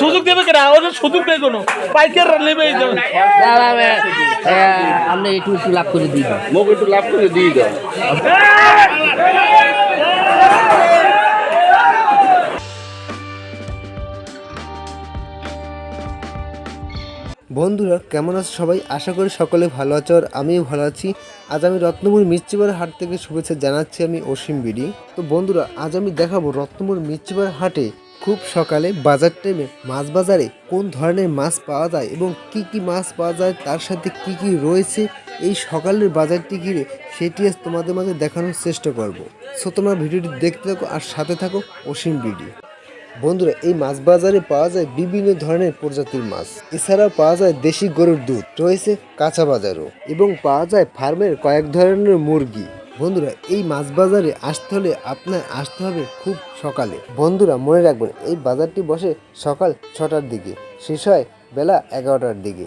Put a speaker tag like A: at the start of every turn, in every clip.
A: সুযোগ
B: দেবে কেনা ওদের সুযোগ দেয় কোনো পাইকার নেবে।
C: আপনি একটু একটু লাভ করে দিই
A: মোক একটু লাভ করে দিয়ে দাও
D: বন্ধুরা, কেমন আছো সবাই? আশা করি সকলে ভালো আছো আর আমিও ভালো আছি। আজ আমি রত্নপুর মির্চিবার হাট থেকে শুভেচ্ছা জানাচ্ছি আমি অসীম বিডি। তো বন্ধুরা, আজ আমি দেখাবো রত্নপুর মির্চিবার হাটে খুব সকালে বাজার টাইমে মাছ বাজারে কোন ধরনের মাছ পাওয়া যায় এবং কি কি মাছ পাওয়া যায়, তার সাথে কি কি রয়েছে, এই সকালের বাজারটি ঘিরে সেটি আজ তোমাদের মাঝে দেখানোর চেষ্টা করব। সো তোমরা ভিডিওটি দেখতে থাকো আর সাথে থাকো অসীম বিডি। বন্ধুরা, এই মাছ বাজারে পাওয়া যায় বিভিন্ন ধরনের প্রজাতির মাছ। এছাড়াও পাওয়া যায় দেশি গরুর দুধ, রয়েছে কাঁচা বাজারও এবং পাওয়া যায় ফার্মের কয়েক ধরনের মুরগি। বন্ধুরা, এই মাছ বাজারে আসতে হলে আপনার আসতে হবে খুব সকালে। বন্ধুরা, মনে রাখবেন, এই বাজারটি বসে সকাল ছটার দিকে, শেষ হয় বেলা এগারোটার দিকে।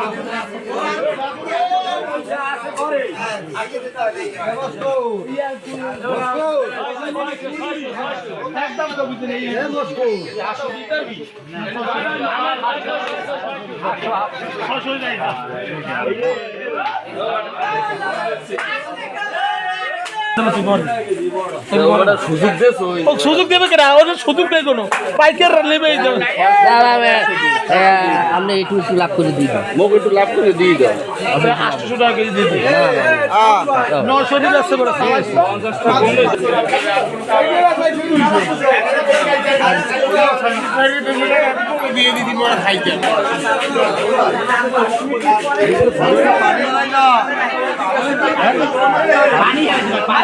A: ওটা সুযোগ দিয়েছ ওই
B: ও সুযোগ দেবে কেনা? ওদের সুযোগ দেয় কোনো। পাইকার নেবে।
C: আপনি একটু একটু লাভ করে দিই।
A: মোক একটু লাভ করে দিয়ে দাও
B: আটশো টাকা কেজি দিয়ে দিই নশো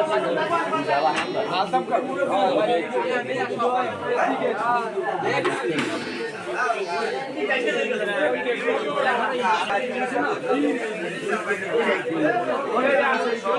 B: ও কি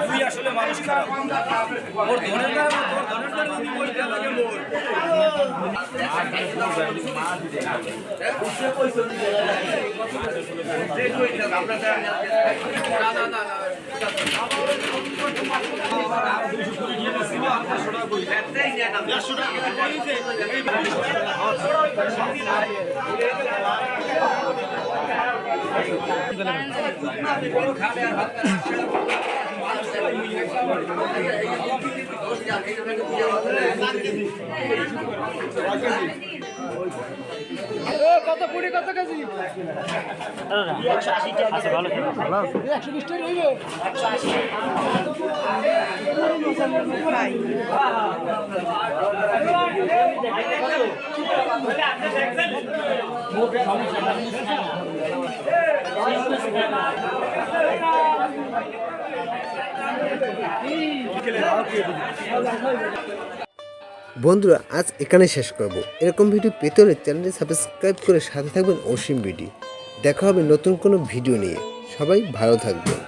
B: তুই
D: আসলে মানুষ খারাপ
C: ওর ধরে না তোর ধরে না যদি বলতে লাগে মোর দেড়শো টাকা
B: কত কুড়ি কত কেজি আচ্ছা ভালো একশো বিশ টাকা রইবে একশো
D: বন্ধুরা, আজ এখানে শেষ করব। এরকম ভিডিও পেতে হলে চ্যানেলটি সাবস্ক্রাইব করে সাথে থাকবেন অসীম বিডি দেখা হবে নতুন কোনো ভিডিও নিয়ে। সবাই ভালো থাকবেন।